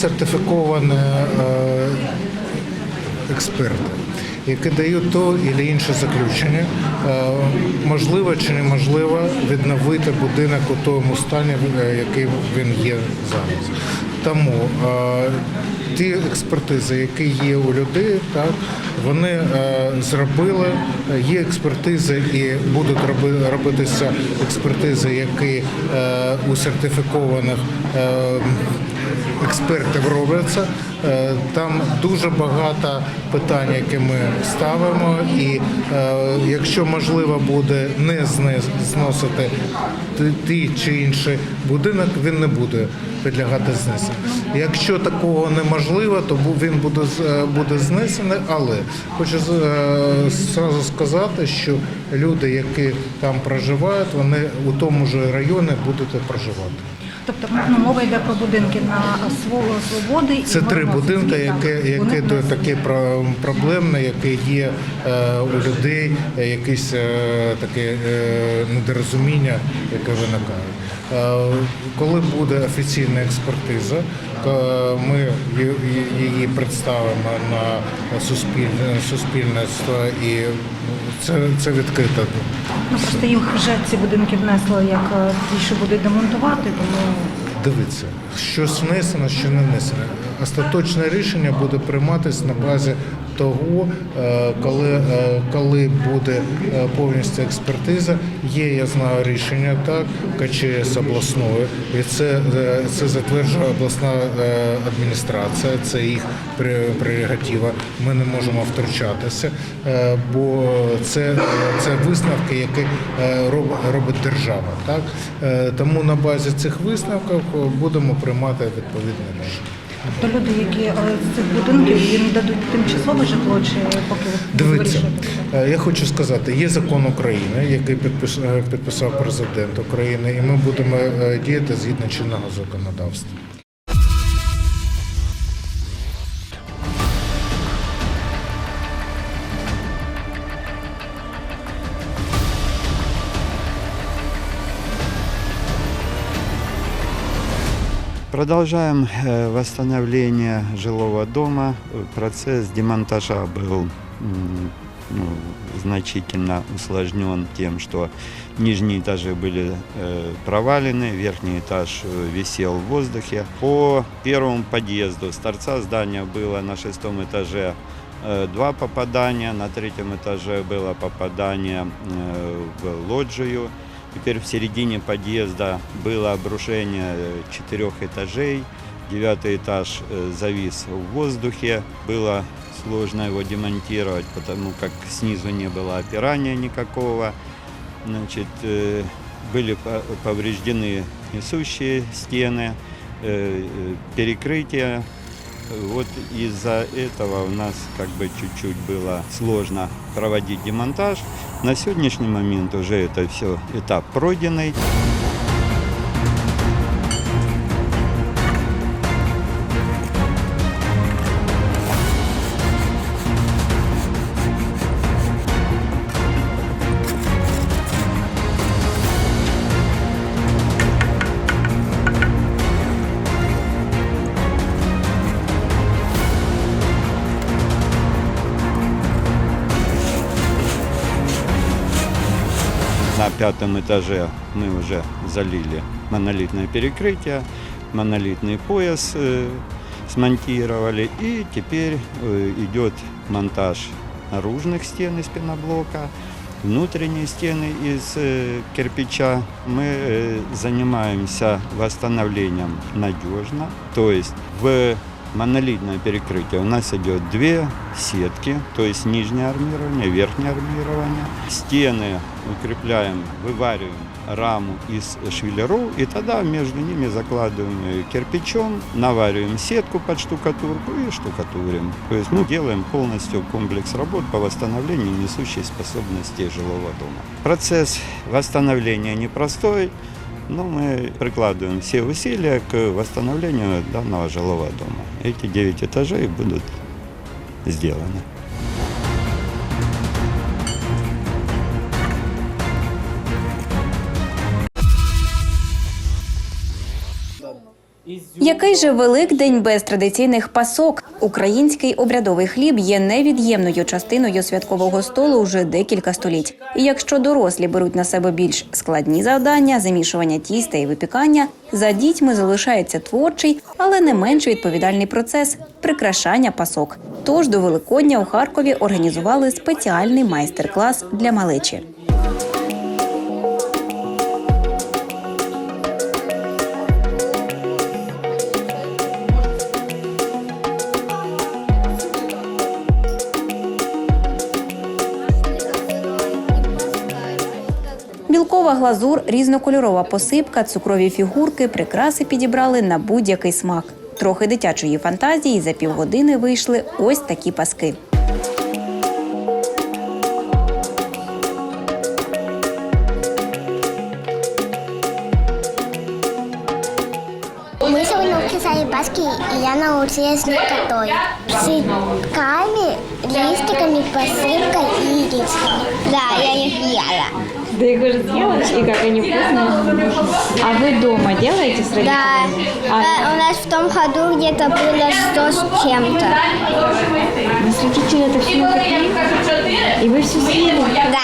сертифіковані е, експерти, які дають то і інше заключення, е, можливо чи неможливо відновити будинок у тому стані, е, який він є зараз. Тому ті експертизи, які є у людей, так вони зробили. Є експертизи і будуть роби- робитися експертизи, які у сертифікованих експертів робляться. Е, Там дуже багато питань, які ми ставимо, і е, якщо можливо буде не зносити ті- чи інші будинок, він не буде підлягати знесенню. Якщо такого неможливо, то він буде е, буде знесений, але хочу зразу сказати, що люди, які там проживають, вони у тому ж районі будуть проживати. Тобто ну, мова йде про будинки на Сво- свободи і Це три будинки, так. які, які Вони до- внесені. такі про- проблемні, які є е, у людей, е, якісь е, таке е, недорозуміння, яке виникає. Е, коли буде офіційна експертиза, ми її представимо на суспільне суспільництво і це, це відкрита. Ну просто їх вже ці будинки внесли як ті, що будуть демонтувати, тому Дивіться, що внесено, що не внесено. Остаточне рішення буде прийматися на базі того, е, коли, е, коли буде е, повністю експертиза. Є, я знаю, рішення так, КЧС обласної, і це, це затверджує обласна адміністрація, це їх пре- прерогатива. Ми не можемо втручатися, бо це, це висновки, які роб- робить держава. Так? Тому на базі цих висновків будемо приймати відповідне рішення. Тобто люди, які е, з цих будинків їм дадуть тимчасове житло, чи поки вирішуєте? е, я хочу сказати, є закон України, який е, підписав президент України, і ми будемо діяти згідно чинного законодавства. Продолжаем э, восстановление жилого дома. Процесс демонтажа был м, ну, значительно усложнен тем, что нижние этажи были э, провалены, верхний этаж э, висел в воздухе. По первому подъезду с торца здания было на шестом этаже э, два попадания, на третьем этаже было попадание э, в лоджию. Теперь в середине подъезда было обрушение э, четырех этажей. Девятый этаж э, завис в воздухе. Было сложно его демонтировать, потому как снизу не было опирания никакого. Значит, э, были по- повреждены несущие стены, перекрытия. Вот из-за этого у нас как бы чуть-чуть было сложно проводить демонтаж. На сегодняшний момент уже это все этап пройденный. пятом этаже мы уже залили монолитное перекрытие, монолитный пояс э, смонтировали. И теперь э, идет монтаж наружных стен из пеноблока, внутренние стены из э, кирпича. Мы э, занимаемся восстановлением надежно, то есть в монолитное перекрытие у нас идет две сетки, то есть нижнее армирование, верхнее армирование. Стены укрепляем, вывариваем раму из швеллеров и тогда между ними закладываем кирпичом, навариваем сетку под штукатурку и штукатурим. То есть мы делаем полностью комплекс работ по восстановлению несущей способности жилого дома. Процесс восстановления непростой, но мы прикладываем все усилия к восстановлению данного жилого дома. Эти 9 этажей будут сделаны. Який же Великдень без традиційних пасок? Український обрядовий хліб є невід'ємною частиною святкового столу вже декілька століть. І якщо дорослі беруть на себе більш складні завдання, замішування тіста і випікання, за дітьми залишається творчий, але не менш відповідальний процес прикрашання пасок. Тож до Великодня у Харкові організували спеціальний майстер-клас для малечі. Білкова глазур, різнокольорова посипка, цукрові фігурки, прикраси підібрали на будь-який смак. Трохи дитячої фантазії за півгодини вийшли ось такі паски. Мы сегодня писали баски, и я научилась них готовить. Цветками, листиками, посыпкой и. Да, я их ела. Ты их уже съела? И как они вкусные? А вы дома делаете с Да, родителями? э, у нас в том году где-то было 100 с чем-то. Нас родители это все напекли? И вы все съели? Да.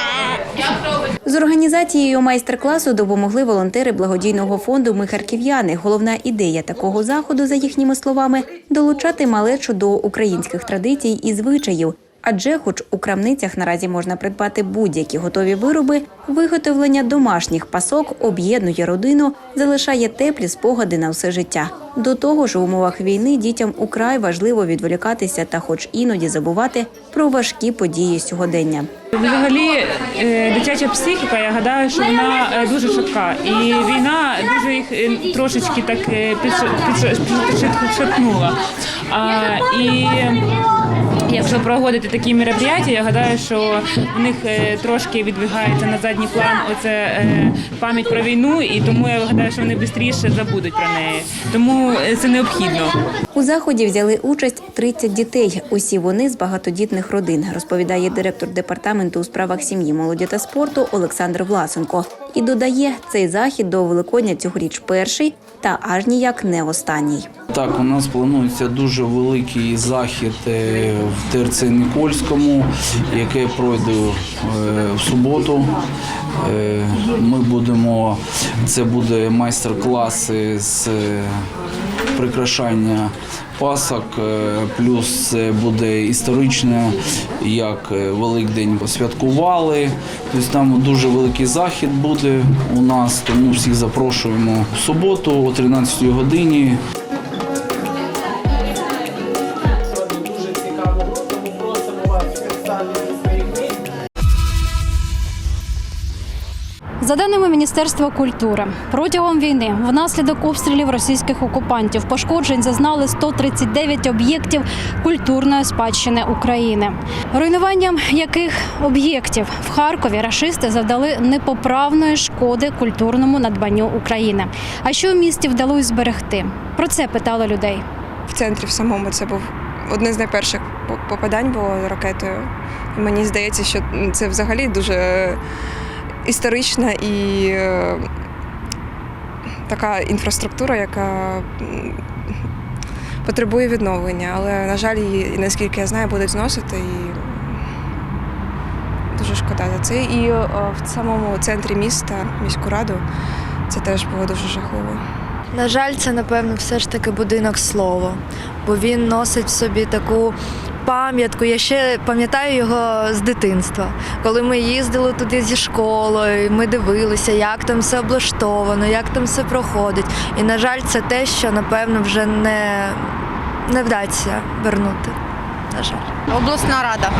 З організацією майстер-класу допомогли волонтери благодійного фонду Ми харків'яни. Головна ідея такого заходу, за їхніми словами, долучати малечу до українських традицій і звичаїв. Адже, хоч у крамницях наразі можна придбати будь-які готові вироби, виготовлення домашніх пасок об'єднує родину, залишає теплі спогади на все життя. До того ж, у умовах війни дітям украй важливо відволікатися та, хоч іноді забувати про важкі події сьогодення. Взагалі, е, дитяча психіка, я гадаю, що вона е, дуже швидка. І війна дуже їх е, трошечки так підш- підш- підшатнула. І якщо проводити такі мероприятия, я гадаю, що в них трошки відбігається на задній план оце пам'ять про війну, і тому я гадаю, що вони швидше забудуть про неї. Тому це необхідно. У заході взяли участь 30 дітей. Усі вони з багатодітних родин, розповідає директор департаменту у справах сім'ї, молоді та спорту Олександр Власенко. І додає, цей захід до Великодня цьогоріч перший та аж ніяк не останній. Так, у нас планується дуже великий захід е, в ТРЦ Нікольському, яке пройде е, в суботу. Е, Ми будемо, це буде майстер-класи з прикрашання пасок, е, плюс це буде історичне, як е, Великдень святкували. Тобто там дуже великий захід буде у нас, тому всіх запрошуємо в суботу о 13 годині. За даними Міністерства культури, протягом війни внаслідок обстрілів російських окупантів пошкоджень зазнали 139 об'єктів культурної спадщини України, руйнуванням яких об'єктів в Харкові рашисти завдали непоправної шкоди культурному надбанню України. А що в місті вдалося зберегти? Про це питали людей. в центрі в самому це був одне з найперших попадань було ракетою. Мені здається, що це взагалі дуже історична і е, така інфраструктура, яка потребує відновлення. Але, на жаль, її, наскільки я знаю, будуть зносити і дуже шкода за це. І е, в самому центрі міста, міську раду, це теж було дуже жахливо. На жаль, це напевно все ж таки будинок слова, бо він носить в собі таку пам'ятку. Я ще пам'ятаю його з дитинства, коли ми їздили туди зі школою, ми дивилися, як там все облаштовано, як там все проходить. І, на жаль, це те, що напевно вже не, не вдасться вернути. На жаль. Обласна рада.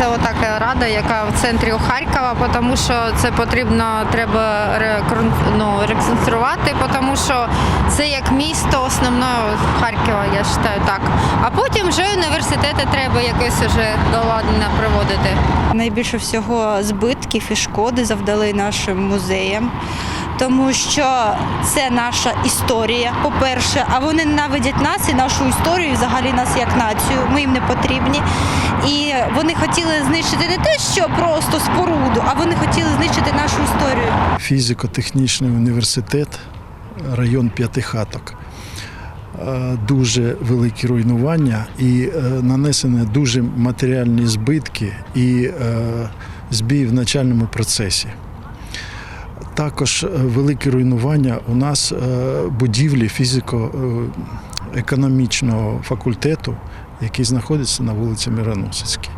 Це отака рада, яка в центрі у Харкова, тому що це потрібно треба ну, реконструювати, тому що це як місто основного Харкова, я вважаю так. А потім вже університети треба якось вже до ладу приводити. Найбільше всього збитків і шкоди завдали нашим музеям, тому що це наша історія, по-перше, а вони ненавидять нас і нашу історію, і взагалі нас як націю. Ми їм не потрібні. І вони хотіли знищити не те, що просто споруду, а вони хотіли знищити нашу історію. Фізико-технічний університет район П'ятихаток. Е, Дуже великі руйнування і е, нанесені дуже матеріальні збитки і е, збій в начальному процесі. Також е, велике руйнування у нас е, будівлі фізико-економічного факультету, який знаходиться на вулиці Мироносицькій.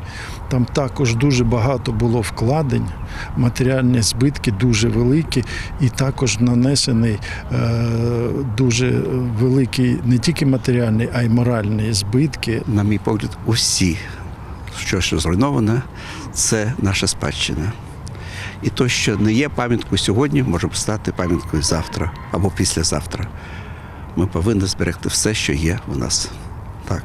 Там також дуже багато було вкладень, матеріальні збитки дуже великі, і також нанесений е, дуже великий не тільки матеріальний, а й моральні збитки. на мій погляд, усі, що зруйноване, це наша спадщина. І то, що не є пам'яткою сьогодні, може стати пам'яткою завтра або післязавтра. Ми повинні зберегти все, що є у нас. Так.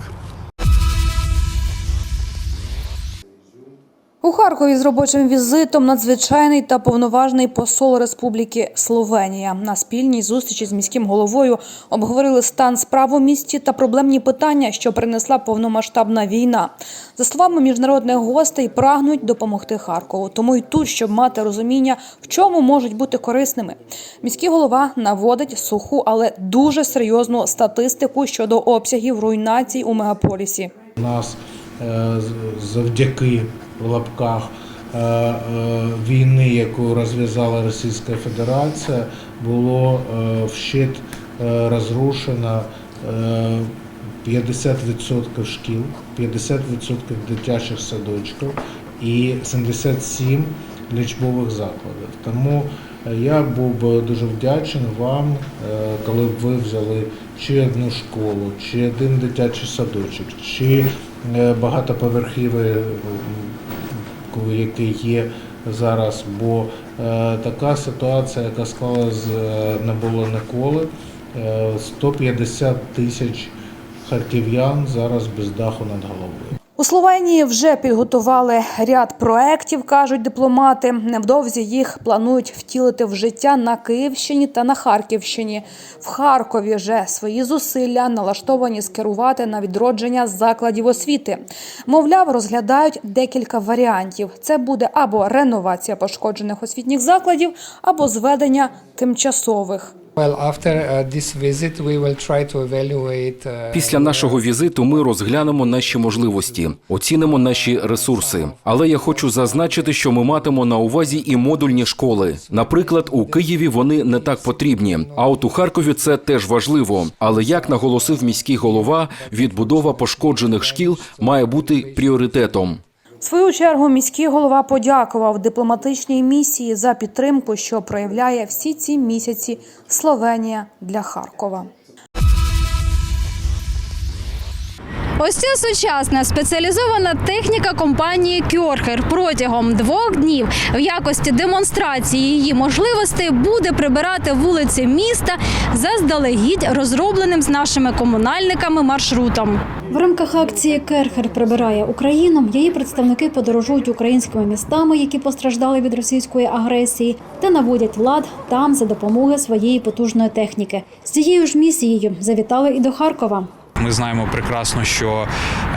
У Харкові з робочим візитом надзвичайний та повноважний посол Республіки Словенія на спільній зустрічі з міським головою обговорили стан справ у місті та проблемні питання, що принесла повномасштабна війна. За словами міжнародних гостей, прагнуть допомогти Харкову, тому й тут, щоб мати розуміння, в чому можуть бути корисними. Міський голова наводить суху, але дуже серйозну статистику щодо обсягів руйнацій у мегаполісі. У нас е, завдяки в лапках е, е, війни, яку розв'язала Російська Федерація, було е, вщит розрушено е, 50% шкіл, 50% дитячих садочків і 77 лічбових закладів. Тому я був би дуже вдячний вам, коли б ви взяли чи одну школу, чи один дитячий садочок, чи коли- який є зараз. Бо е, така ситуація, яка склалась, е, не було ніколи. Е, 150 тисяч харків'ян зараз без даху над головою. У Словенії вже підготували ряд проєктів, кажуть дипломати. Невдовзі їх планують втілити в життя на Київщині та на Харківщині. В Харкові вже свої зусилля налаштовані скерувати на відродження закладів освіти. Мовляв, розглядають декілька варіантів. Це буде або реновація пошкоджених освітніх закладів, або зведення тимчасових. Після нашого візиту ми розглянемо наші можливості, оцінимо наші ресурси. Але я хочу зазначити, що ми матимо на увазі і модульні школи. Наприклад, у Києві вони не так потрібні. А от у Харкові це теж важливо. Але як наголосив міський голова, відбудова пошкоджених шкіл має бути пріоритетом. В свою чергу міський голова подякував дипломатичній місії за підтримку, що проявляє всі ці місяці Словенія для Харкова. Ось ця сучасна спеціалізована техніка компанії Кьорхер протягом двох днів в якості демонстрації її можливостей буде прибирати вулиці міста заздалегідь розробленим з нашими комунальниками маршрутом. В рамках акції Керхер прибирає Україну. Її представники подорожують українськими містами, які постраждали від російської агресії, та наводять лад там за допомогою своєї потужної техніки. З цією ж місією завітали і до Харкова. Ми знаємо прекрасно, що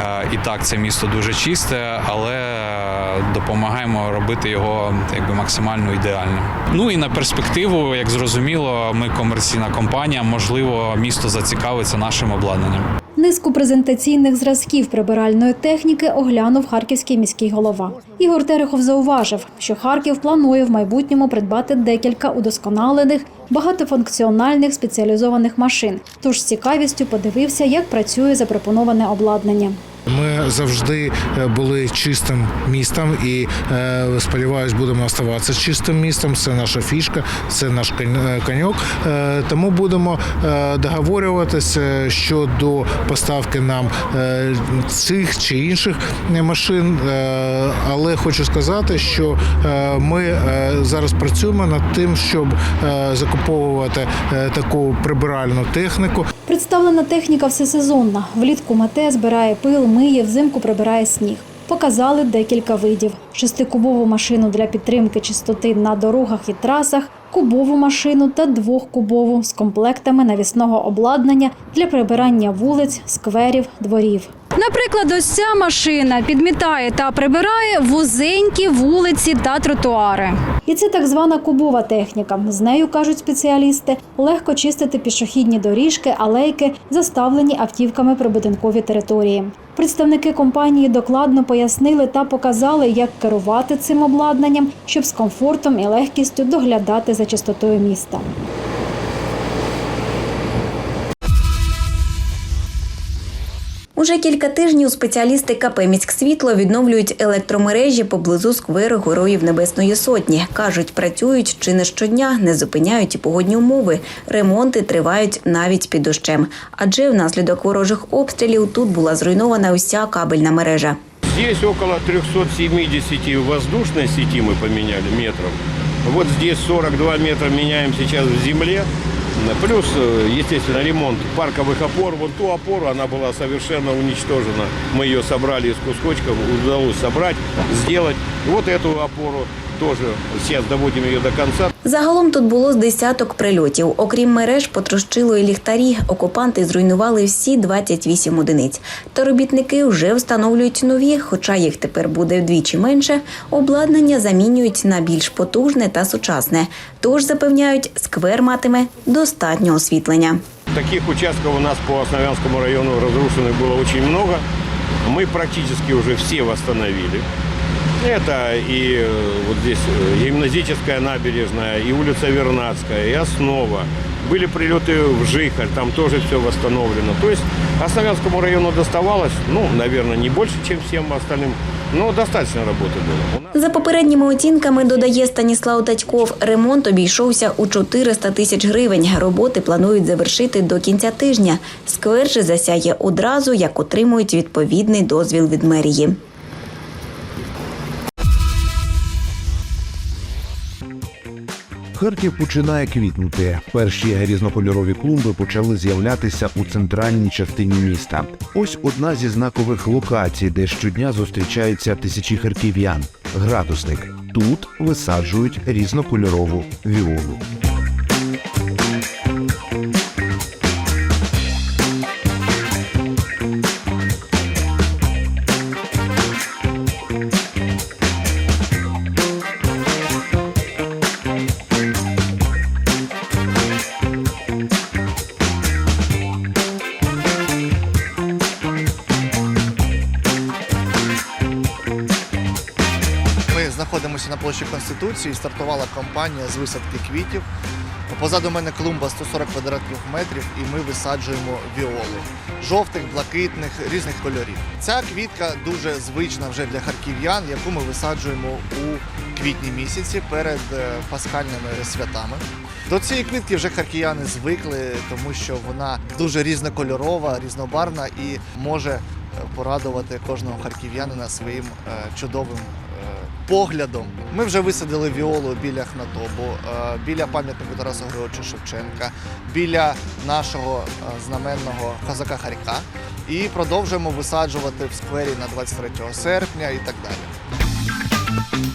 е, і так це місто дуже чисте, але е, допомагаємо робити його якби максимально ідеальним. Ну і на перспективу, як зрозуміло, ми комерційна компанія. Можливо, місто зацікавиться нашим обладнанням. Низку презентаційних зразків прибиральної техніки оглянув харківський міський голова. Ігор Терехов зауважив, що Харків планує в майбутньому придбати декілька удосконалених багатофункціональних спеціалізованих машин. Тож з цікавістю подивився, як працює запропоноване обладнання. Ми завжди е, були чистим містом і е, сподіваюсь, будемо оставатися чистим містом. Це наша фішка, це наш е, коньок. Тому будемо договорюватися щодо поставки нам цих чи інших машин. Але хочу сказати, що ми зараз працюємо над тим, щоб закуповувати таку прибиральну техніку. Представлена техніка всесезонна. Влітку мете збирає пил, миє, взимку прибирає сніг. Показали декілька видів: шестикубову машину для підтримки чистоти на дорогах і трасах, кубову машину та двохкубову з комплектами навісного обладнання для прибирання вулиць, скверів, дворів. Наприклад, ось ця машина підмітає та прибирає вузенькі вулиці та тротуари. І це так звана кубова техніка. З нею кажуть спеціалісти, легко чистити пішохідні доріжки, алейки, заставлені автівками прибудинкові території. Представники компанії докладно пояснили та показали, як керувати цим обладнанням, щоб з комфортом і легкістю доглядати за чистотою міста. Уже кілька тижнів спеціалісти КП «Міськсвітло» відновлюють електромережі поблизу скверу Героїв Небесної Сотні. Кажуть, працюють чи не щодня, не зупиняють і погодні умови. Ремонти тривають навіть під дощем. Адже внаслідок ворожих обстрілів тут була зруйнована уся кабельна мережа. Здесь около 370 воздушной сети мы поменяли метров. Вот здесь 42 метра меняем сейчас в земле. Плюс, э, естественно, ремонт парковых опор. Вот ту опору, она была совершенно уничтожена. Мы ее собрали из кусочков, удалось собрать, сделать. И вот эту опору тоже сейчас доводим ее до конца. Загалом тут було з десяток прильотів. Окрім мереж, потрощило і ліхтарі. Окупанти зруйнували всі 28 одиниць. Та робітники вже встановлюють нові, хоча їх тепер буде вдвічі менше. Обладнання замінюють на більш потужне та сучасне. Тож запевняють, сквер матиме достатньо освітлення. Таких участков у нас по Основянскому району разрушенных было очень много. Мы практически уже все восстановили. Это и э, вот здесь э, гимназическая набережная, и улица Вернадская, и Основа. Были прилеты в Жихарь, там тоже все восстановлено. То есть Основянскому району доставалось, ну, наверное, не больше, чем всем остальным, но достаточно работы было. У нас За попередніми оцінками, додає Станіслав Татьков, ремонт обійшовся у 400 тисяч гривень. Роботи планують завершити до кінця тижня. Сквер же засяє одразу, як отримують відповідний дозвіл від мерії. Харків починає квітнути. Перші різнокольорові клумби почали з'являтися у центральній частині міста. Ось одна зі знакових локацій, де щодня зустрічаються тисячі харків'ян. Градусник. Тут висаджують різнокольорову віолу. Знаходимося на площі Конституції. Стартувала кампанія з висадки квітів. Позаду мене клумба 140 квадратних метрів, і ми висаджуємо віоли жовтих, блакитних, різних кольорів. Ця квітка дуже звична вже для харків'ян, яку ми висаджуємо у квітні місяці перед е, пасхальними святами. До цієї квітки вже харків'яни звикли, тому що вона дуже різнокольорова, різнобарвна і може е, порадувати кожного харків'янина своїм е, чудовим поглядом. Ми вже висадили віолу біля Хнатобу, е, біля пам'ятнику Тараса Григоровича Шевченка, біля нашого е, знаменного козака Харька і продовжуємо висаджувати в сквері на 23 серпня і так далі.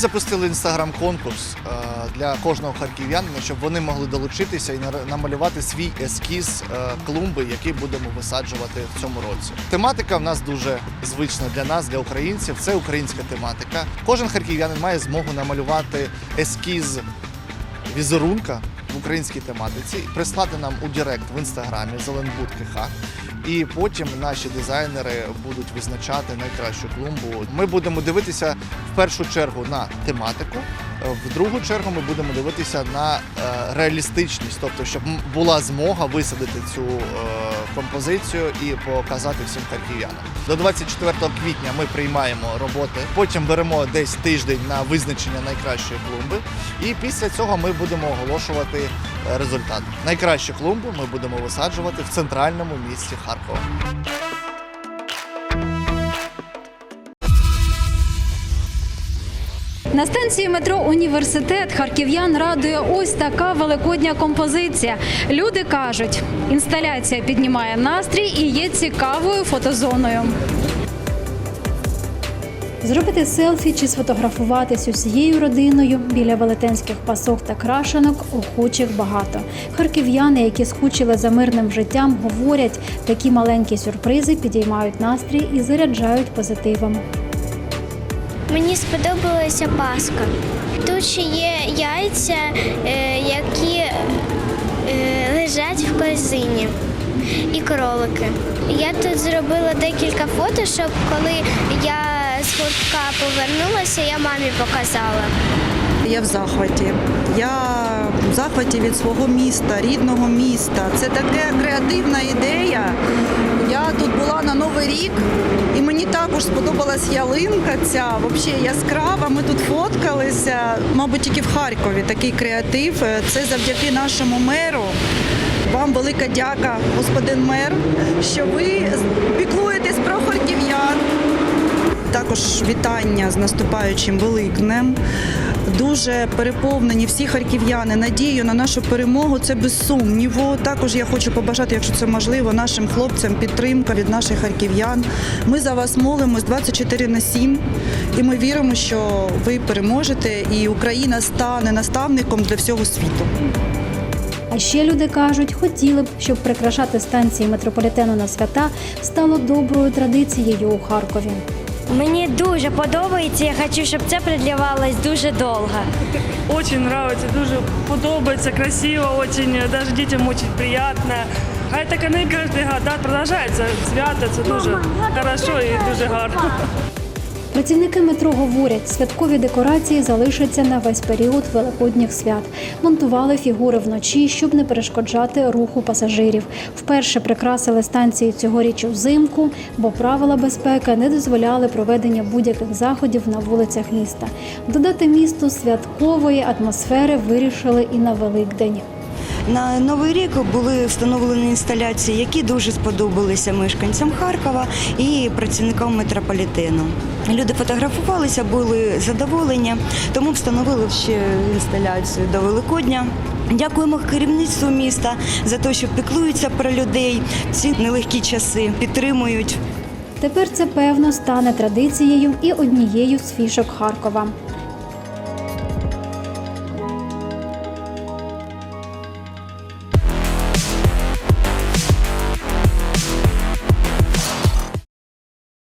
Ми запустили інстаграм-конкурс е, для кожного харків'янина, щоб вони могли долучитися і намалювати свій ескіз е, клумби, який будемо висаджувати в цьому році. Тематика в нас дуже звична для нас, для українців. Це українська тематика. Кожен харків'янин має змогу намалювати ескіз візерунка в українській тематиці, прислати нам у Директ в інстаграмі Зеленбуд. І потім наші дизайнери будуть визначати найкращу клумбу. Ми будемо дивитися в першу чергу на тематику, в другу чергу ми будемо дивитися на е, реалістичність, тобто, щоб була змога висадити цю е, композицію і показати всім харків'янам. До 24 квітня ми приймаємо роботи, потім беремо десь тиждень на визначення найкращої клумби, і після цього ми будемо оголошувати е, результат. Найкращу клумбу ми будемо висаджувати в центральному місті Харкова. На станції метро Університет харків'ян радує ось така великодня композиція. Люди кажуть, інсталяція піднімає настрій і є цікавою фотозоною. Зробити селфі чи сфотографуватись усією родиною біля велетенських пасок та крашенок охочих багато. Харків'яни, які скучили за мирним життям, говорять, такі маленькі сюрпризи підіймають настрій і заряджають позитивом. Мені сподобалася паска. Тут ще є яйця, е, які е, лежать в корзині, і кролики. Я тут зробила декілька фото, щоб коли я з гуртка повернулася, я мамі показала. Я в захваті. Я захваті від свого міста, рідного міста. Це така креативна ідея. Я тут була на Новий рік, і мені також сподобалась ялинка ця, взагалі яскрава. Ми тут фоткалися, мабуть, тільки в Харкові такий креатив. Це завдяки нашому меру. Вам велика дяка, господин мер, що ви піклуєтесь про харків'ян. Також вітання з наступаючим Великднем. Дуже переповнені всі харків'яни надією на нашу перемогу. Це без сумніву. Також я хочу побажати, якщо це можливо, нашим хлопцям підтримка від наших харків'ян. Ми за вас молимось 24 на 7, і ми віримо, що ви переможете, і Україна стане наставником для всього світу. А ще люди кажуть, хотіли б, щоб прикрашати станції метрополітену на свята стало доброю традицією у Харкові. Мені дуже подобається, я хочу, щоб це продлівалось дуже довго. Очень подобається, дуже подобається, красиво, очень, даже дітям дуже приємно. А так вони кожен год да, продовжується свято, це дуже добре і дуже гарно. Працівники метро говорять, святкові декорації залишаться на весь період великодніх свят. Монтували фігури вночі, щоб не перешкоджати руху пасажирів. Вперше прикрасили станції цьогоріч взимку, бо правила безпеки не дозволяли проведення будь-яких заходів на вулицях міста. Додати місту святкової атмосфери вирішили і на Великдень. На новий рік були встановлені інсталяції, які дуже сподобалися мешканцям Харкова і працівникам метрополітену. Люди фотографувалися, були задоволені, тому встановили ще інсталяцію до Великодня. Дякуємо керівництву міста за те, що піклуються про людей ці нелегкі часи, підтримують. Тепер це певно стане традицією і однією з фішок Харкова.